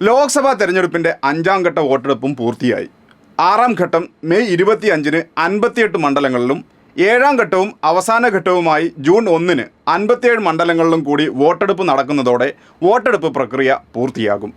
ലോക്സഭാ തെരഞ്ഞെടുപ്പിന്റെ അഞ്ചാം ഘട്ട വോട്ടെടുപ്പും പൂർത്തിയായി. ആറാം ഘട്ടം മെയ് ഇരുപത്തിയഞ്ചിന് അൻപത്തിയെട്ട് മണ്ഡലങ്ങളിലും ഏഴാം ഘട്ടവും അവസാന ഘട്ടവുമായി ജൂൺ ഒന്നിന് അൻപത്തിയേഴ് മണ്ഡലങ്ങളിലും കൂടി വോട്ടെടുപ്പ് നടക്കുന്നതോടെ വോട്ടെടുപ്പ് പ്രക്രിയ പൂർത്തിയാകും.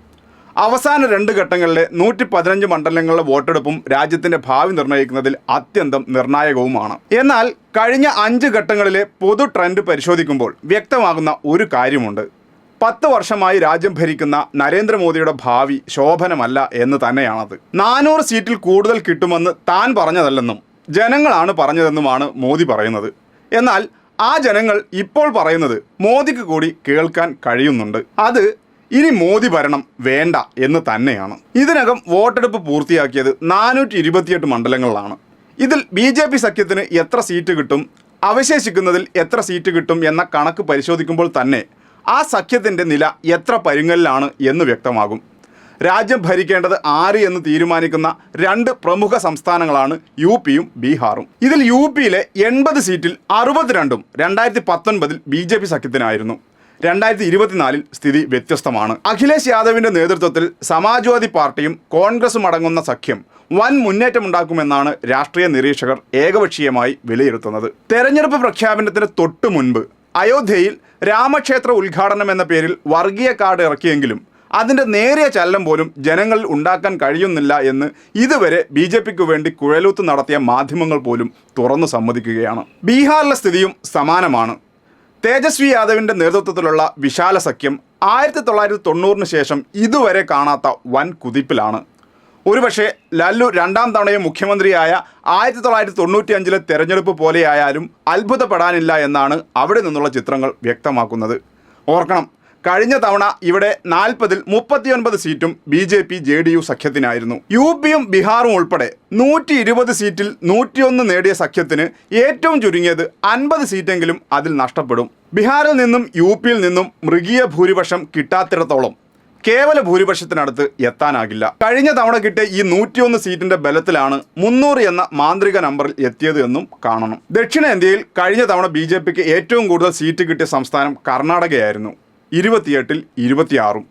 അവസാന രണ്ട് ഘട്ടങ്ങളിലെ നൂറ്റി പതിനഞ്ച് മണ്ഡലങ്ങളിലെ വോട്ടെടുപ്പും രാജ്യത്തിന്റെ ഭാവി നിർണയിക്കുന്നതിൽ അത്യന്തം നിർണായകവുമാണ്. എന്നാൽ കഴിഞ്ഞ അഞ്ച് ഘട്ടങ്ങളിലെ പൊതു ട്രെൻഡ് പരിശോധിക്കുമ്പോൾ വ്യക്തമാകുന്ന ഒരു കാര്യമുണ്ട്. പത്ത് വർഷമായി രാജ്യം ഭരിക്കുന്ന നരേന്ദ്രമോദിയുടെ ഭാവി ശോഭനമല്ല എന്ന് തന്നെയാണത്. നാനൂറ് സീറ്റിൽ കൂടുതൽ കിട്ടുമെന്ന് താൻ പറഞ്ഞതല്ലെന്നും ജനങ്ങളാണ് പറഞ്ഞതെന്നുമാണ് മോദി പറയുന്നത്. എന്നാൽ ആ ജനങ്ങൾ ഇപ്പോൾ പറയുന്നത് മോദിക്ക് കൂടി കേൾക്കാൻ കഴിയുന്നുണ്ട്. അത് ഇനി മോദി ഭരണം വേണ്ട എന്ന് തന്നെയാണ്. ഇതിനകം വോട്ടെടുപ്പ് പൂർത്തിയാക്കിയത് നാനൂറ്റി ഇരുപത്തിയെട്ട് മണ്ഡലങ്ങളിലാണ്. ഇതിൽ ബി ജെ പി സഖ്യത്തിന് എത്ര സീറ്റ് കിട്ടും അവശേഷിക്കുന്നതിൽ എത്ര സീറ്റ് കിട്ടും എന്ന കണക്ക് പരിശോധിക്കുമ്പോൾ തന്നെ ആ സഖ്യത്തിന്റെ നില എത്ര പരുങ്ങലിലാണ് എന്ന് വ്യക്തമാകും. രാജ്യം ഭരിക്കേണ്ടത് ആര് എന്ന് തീരുമാനിക്കുന്ന രണ്ട് പ്രമുഖ സംസ്ഥാനങ്ങളാണ് യു പിയും ബീഹാറും. ഇതിൽ യു പിയിലെ എൺപത് സീറ്റിൽ അറുപത്തിരണ്ടും രണ്ടായിരത്തി പത്തൊൻപതിൽ ബി ജെ പി സഖ്യത്തിനായിരുന്നു. രണ്ടായിരത്തി ഇരുപത്തിനാലിൽ സ്ഥിതി വ്യത്യസ്തമാണ്. അഖിലേഷ് യാദവിന്റെ നേതൃത്വത്തിൽ സമാജ്വാദി പാർട്ടിയും കോൺഗ്രസും അടങ്ങുന്ന സഖ്യം വൻ മുന്നേറ്റമുണ്ടാക്കുമെന്നാണ് രാഷ്ട്രീയ നിരീക്ഷകർ ഏകപക്ഷീയമായി വിലയിരുത്തുന്നത്. തെരഞ്ഞെടുപ്പ് പ്രഖ്യാപനത്തിന് തൊട്ടു മുൻപ് അയോധ്യയിൽ രാമക്ഷേത്ര ഉദ്ഘാടനം എന്ന പേരിൽ വർഗീയ കാർഡ് ഇറക്കിയെങ്കിലും അതിന്റെ നേരിയ ചലനം പോലും ജനങ്ങളിൽ ഉണ്ടാക്കാൻ കഴിയുന്നില്ല എന്ന് ഇതുവരെ ബി ജെ പിക്ക് വേണ്ടി കുഴലൂത്ത് നടത്തിയ മാധ്യമങ്ങൾ പോലും തുറന്നു സമ്മതിക്കുകയാണ്. ബീഹാറിലെ സ്ഥിതിയും സമാനമാണ്. തേജസ്വി യാദവിന്റെ നേതൃത്വത്തിലുള്ള വിശാല സഖ്യം ആയിരത്തി തൊള്ളായിരത്തി തൊണ്ണൂറിന് ശേഷം ഇതുവരെ കാണാത്ത വൻ കുതിപ്പിലാണ് ഒരുപക്ഷെ ലാലു രണ്ടാം തവണയും മുഖ്യമന്ത്രിയായ ആയിരത്തി തൊള്ളായിരത്തി തൊണ്ണൂറ്റി അഞ്ചിലെ തെരഞ്ഞെടുപ്പ് പോലെയായാലും അത്ഭുതപ്പെടാനില്ല എന്നാണ് അവിടെ നിന്നുള്ള ചിത്രങ്ങൾ വ്യക്തമാക്കുന്നത്. ഓർക്കണം കഴിഞ്ഞ തവണ ഇവിടെ നാൽപ്പതിൽ മുപ്പത്തിയൊൻപത് സീറ്റും B J P J D U സഖ്യത്തിനായിരുന്നു. U പിയും ബീഹാറും ഉൾപ്പെടെ നൂറ്റി ഇരുപത് സീറ്റിൽ നൂറ്റിയൊന്ന് നേടിയ സഖ്യത്തിന് ഏറ്റവും ചുരുങ്ങിയത് അൻപത് സീറ്റെങ്കിലും അതിൽ നഷ്ടപ്പെടും. ബീഹാറിൽ നിന്നും യു പിയിൽ നിന്നും മൃഗീയ ഭൂരിപക്ഷം കിട്ടാത്തിടത്തോളം കേവല ഭൂരിപക്ഷത്തിനടുത്ത് എത്താനാകില്ല. കഴിഞ്ഞ തവണ കിട്ടിയ ഈ നൂറ്റിയൊന്ന് സീറ്റിന്റെ ബലത്തിലാണ് മുന്നൂറ് എന്ന മാന്ത്രിക നമ്പറിൽ എത്തിയത് എന്നും കാണണം. ദക്ഷിണേന്ത്യയിൽ കഴിഞ്ഞ തവണ ബി ജെ പിക്ക് ഏറ്റവും കൂടുതൽ സീറ്റ് കിട്ടിയ സംസ്ഥാനം കർണാടകയായിരുന്നു ഇരുപത്തിയെട്ടിൽ ഇരുപത്തിയാറും.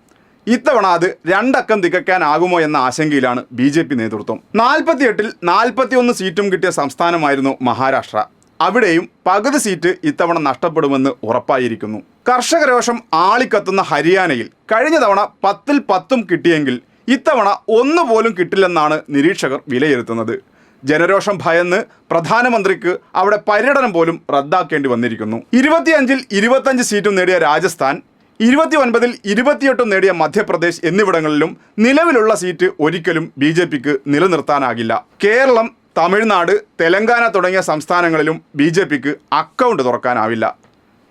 ഇത്തവണ അത് രണ്ടക്കം തികയ്ക്കാനാകുമോ എന്ന ആശങ്കയിലാണ് ബി ജെ പി നേതൃത്വം. നാൽപ്പത്തിയെട്ടിൽ നാൽപ്പത്തിയൊന്ന് സീറ്റും കിട്ടിയ സംസ്ഥാനമായിരുന്നു മഹാരാഷ്ട്ര. അവിടെയും പകുതി സീറ്റ് ഇത്തവണ നഷ്ടപ്പെടുമെന്ന് ഉറപ്പായിരിക്കുന്നു. കർഷകരോഷം ആളിക്കത്തുന്ന ഹരിയാനയിൽ കഴിഞ്ഞ തവണ പത്തിൽ പത്തും കിട്ടിയെങ്കിൽ ഇത്തവണ ഒന്നു പോലും കിട്ടില്ലെന്നാണ് നിരീക്ഷകർ വിലയിരുത്തുന്നത്. ജനരോഷം ഭയന്ന് പ്രധാനമന്ത്രിക്ക് അവിടെ പര്യടനം പോലും റദ്ദാക്കേണ്ടി വന്നിരിക്കുന്നു. ഇരുപത്തിയഞ്ചിൽ ഇരുപത്തഞ്ച് സീറ്റും നേടിയ രാജസ്ഥാൻ ഇരുപത്തി ഒൻപതിൽ ഇരുപത്തിയെട്ടും നേടിയ മധ്യപ്രദേശ് എന്നിവിടങ്ങളിലും നിലവിലുള്ള സീറ്റ് ഒരിക്കലും ബി ജെ പിക്ക് നിലനിർത്താനാകില്ല. കേരളം തമിഴ്നാട് തെലങ്കാന തുടങ്ങിയ സംസ്ഥാനങ്ങളിലും ബി ജെ പിക്ക് അക്കൗണ്ട് തുറക്കാനാവില്ല.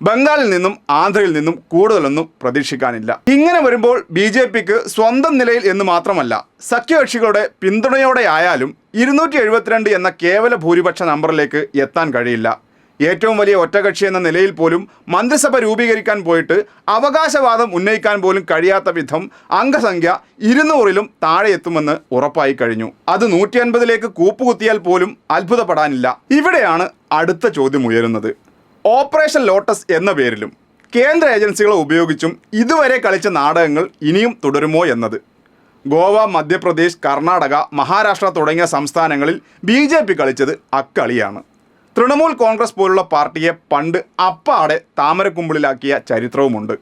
ബംഗാളിൽ നിന്നും ആന്ധ്രയിൽ നിന്നും കൂടുതലൊന്നും പ്രതീക്ഷിക്കാനില്ല. ഇങ്ങനെ വരുമ്പോൾ ബി ജെ പിക്ക് സ്വന്തം നിലയിൽ എന്ന് മാത്രമല്ല സഖ്യകക്ഷികളുടെ പിന്തുണയോടെ ആയാലും ഇരുന്നൂറ്റി എഴുപത്തിരണ്ട് എന്ന കേവല ഭൂരിപക്ഷ നമ്പറിലേക്ക് എത്താൻ കഴിയില്ല. ഏറ്റവും വലിയ ഒറ്റകക്ഷി എന്ന നിലയിൽ പോലും മന്ത്രിസഭ രൂപീകരിക്കാൻ പോയിട്ട് അവകാശവാദം ഉന്നയിക്കാൻ പോലും കഴിയാത്ത വിധം അംഗസംഖ്യ ഇരുന്നൂറിലും താഴെ എത്തുമെന്ന് ഉറപ്പായി കഴിഞ്ഞു. അത് നൂറ്റി അൻപതിലേക്ക് കൂപ്പുകുത്തിയാൽ പോലും അത്ഭുതപ്പെടാനില്ല. ഇവിടെയാണ് അടുത്ത ചോദ്യം ഉയരുന്നത്. ഓപ്പറേഷൻ ലോട്ടസ് എന്ന പേരിലും കേന്ദ്ര ഏജൻസികളെ ഉപയോഗിച്ചും ഇതുവരെ കളിച്ച നാടകങ്ങൾ ഇനിയും തുടരുമോ എന്നത്. ഗോവ മധ്യപ്രദേശ് കർണാടക മഹാരാഷ്ട്ര തുടങ്ങിയ സംസ്ഥാനങ്ങളിൽ ബി കളിച്ചത് അക്കളിയാണ്. തൃണമൂൽ കോൺഗ്രസ് പോലുള്ള പാർട്ടിയെ പണ്ട് അപ്പാടെ താമരക്കുമ്പിളിലാക്കിയ ചരിത്രവുമുണ്ട്.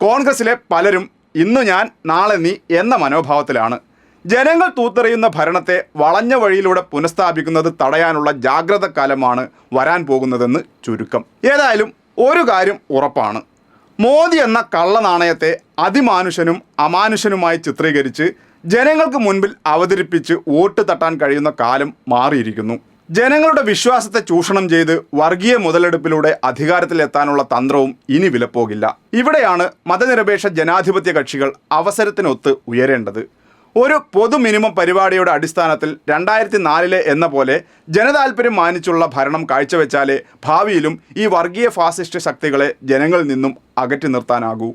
കോൺഗ്രസിലെ പലരും ഇന്നു ഞാൻ നാളെ നീ എന്ന മനോഭാവത്തിലാണ്. ജനങ്ങൾ തൂത്തെറിയുന്ന ഭരണത്തെ വളഞ്ഞ വഴിയിലൂടെ പുനഃസ്ഥാപിക്കുന്നത് തടയാനുള്ള ജാഗ്രത കാലമാണ് വരാൻ പോകുന്നതെന്ന് ചുരുക്കം. ഏതായാലും ഒരു കാര്യം ഉറപ്പാണ്. മോദി എന്ന കള്ളനാണയത്തെ അതിമാനുഷനും അമാനുഷനുമായി ചിത്രീകരിച്ച് ജനങ്ങൾക്ക് മുൻപിൽ അവതരിപ്പിച്ച് വോട്ട് തട്ടാൻ കഴിയുന്ന കാലം മാറിയിരിക്കുന്നു. ജനങ്ങളുടെ വിശ്വാസത്തെ ചൂഷണം ചെയ്ത് വർഗീയ മുതലെടുപ്പിലൂടെ അധികാരത്തിലെത്താനുള്ള തന്ത്രവും ഇനി വിലപ്പോകില്ല. ഇവിടെയാണ് മതനിരപേക്ഷ ജനാധിപത്യ കക്ഷികൾ അവസരത്തിനൊത്ത് ഉയരേണ്ടത്. ഒരു പൊതു മിനിമം പരിപാടിയുടെ അടിസ്ഥാനത്തിൽ രണ്ടായിരത്തി നാലിലെ എന്ന പോലെ ജനതാൽപര്യം മാനിച്ചുള്ള ഭരണം കാഴ്ചവെച്ചാലേ ഭാവിയിലും ഈ വർഗീയ ഫാസിസ്റ്റ് ശക്തികളെ ജനങ്ങളിൽ നിന്നും അകറ്റി നിർത്താനാകൂ.